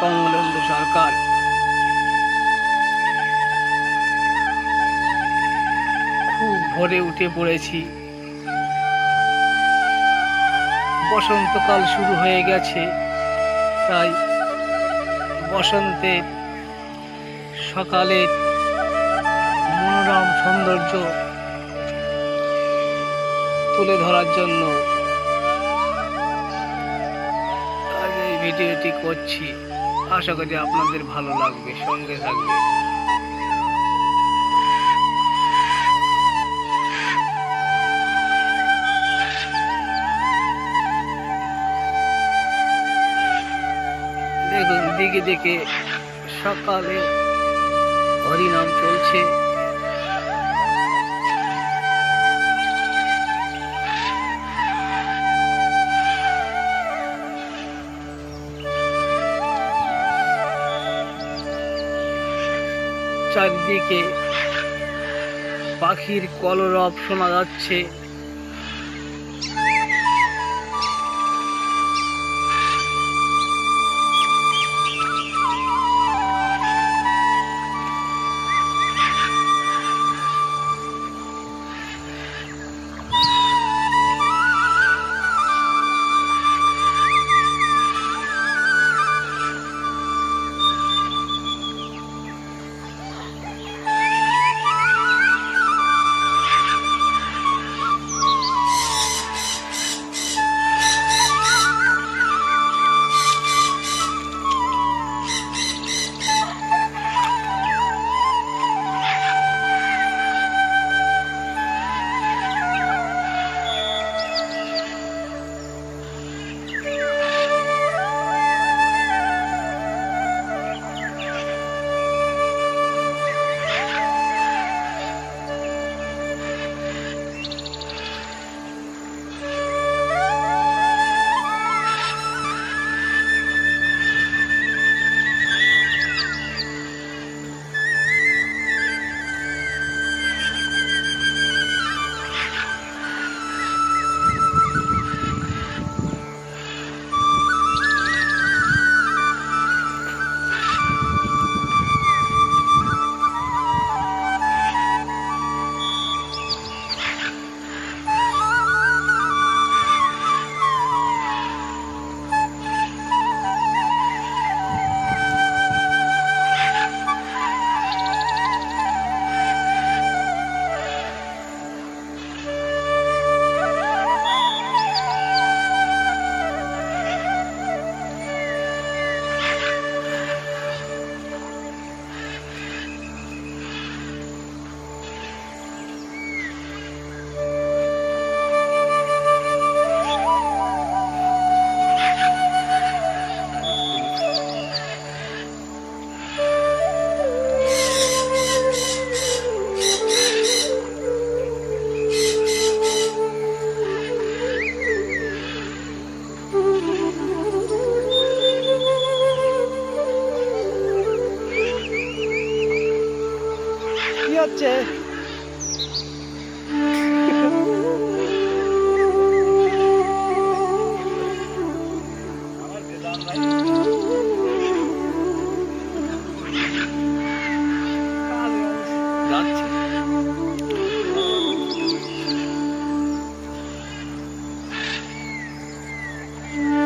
কমলেন্দু সরকার। খুব ভোরে উঠে পড়েছি। বসন্তকাল শুরু হয়ে গেছে, তাই বসন্তের সকালের মনোরম সৌন্দর্য তুলে ধরার জন্য আজ এই ভিডিওটি করছি। আশা করি আপনাদের ভালো লাগবে সঙ্গে থাকবে। দেখুন দিকে দিকে সকালে হরিনাম চলছে। চারদিকে পাখির কলরব শোনা যাচ্ছে।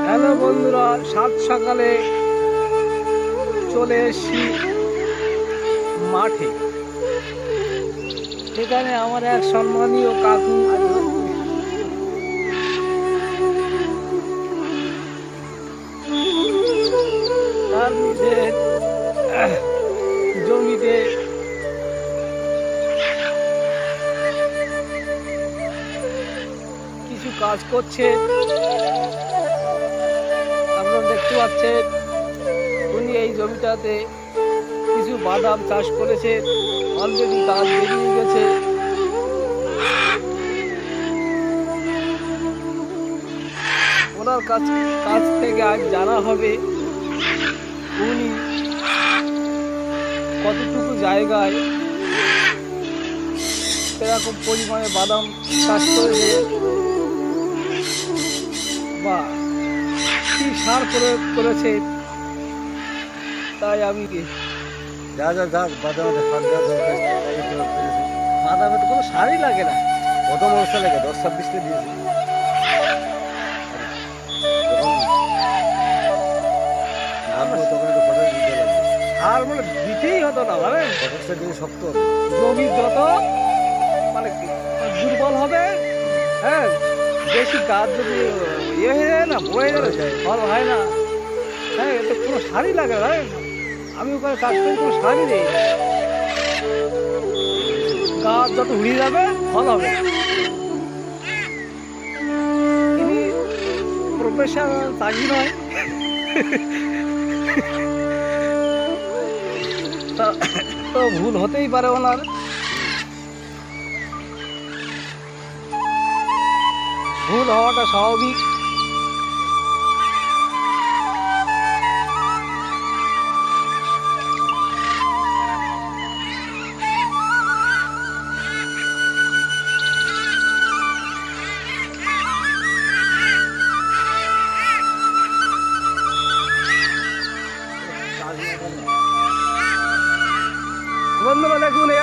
হ্যালো বন্ধুরা সাত সকালে চলে এসছি মাঠে। সেখানে আমার এক সম্মানীয় কাকু আহ, জমিতে কিছু কাজ করছে। আপনারা দেখতে পাচ্ছেন উনি এই জমিটাতে কিছু বাদাম চাষ করেছে। অলরেডি গাছ বেরিয়ে গেছে। ওনার কাছ কাছ থেকে আজ জানা হবে। উনি কতটুকু জায়গায় সেরকম পরিমাণে বাদাম চাষ করেছে বা কি সার প্রয়োগ করেছে, তাই আমি যা যা যা, বাদামে। বাদামে তো কোনো সারই লাগে না। কত মশলা লাগে, দশ ছাব্বিশটা দিয়েছি নামবো সার মানে দিতেই হতো না জানেন ফটোসটা শক্ত। জমি যত মানে দুর্বল হবে হ্যাঁ বেশি গাছ যদি ইয়ে হয়ে যায় না বয়ে যাবে ফল হয় না হ্যাঁ এতে কোনো সারই লাগে না জানেন? আমি ওখানে কাজ করি কোনো সারই নেই। গাছ যত উড়িয়ে যাবে ফল হবে। তিনি প্রফেশনাল চাকরি নয়। তা ভুল হতেই পারে ওনার। ভুল হওয়াটা স্বাভাবিক।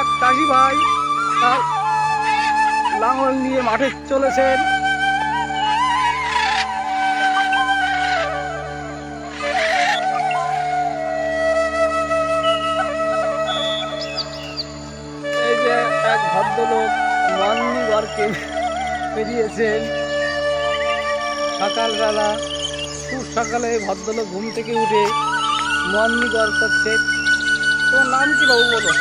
এক চাষি ভাই, তার লাঙল নিয়ে মাঠে চলেছেন। এই যে এক ভদ্রলোক সকালবেলা, খুব সকালে ভদ্রলোক ঘুম থেকে উঠে মর্নিং করছে। তোমার নাম কি বাবু বলো?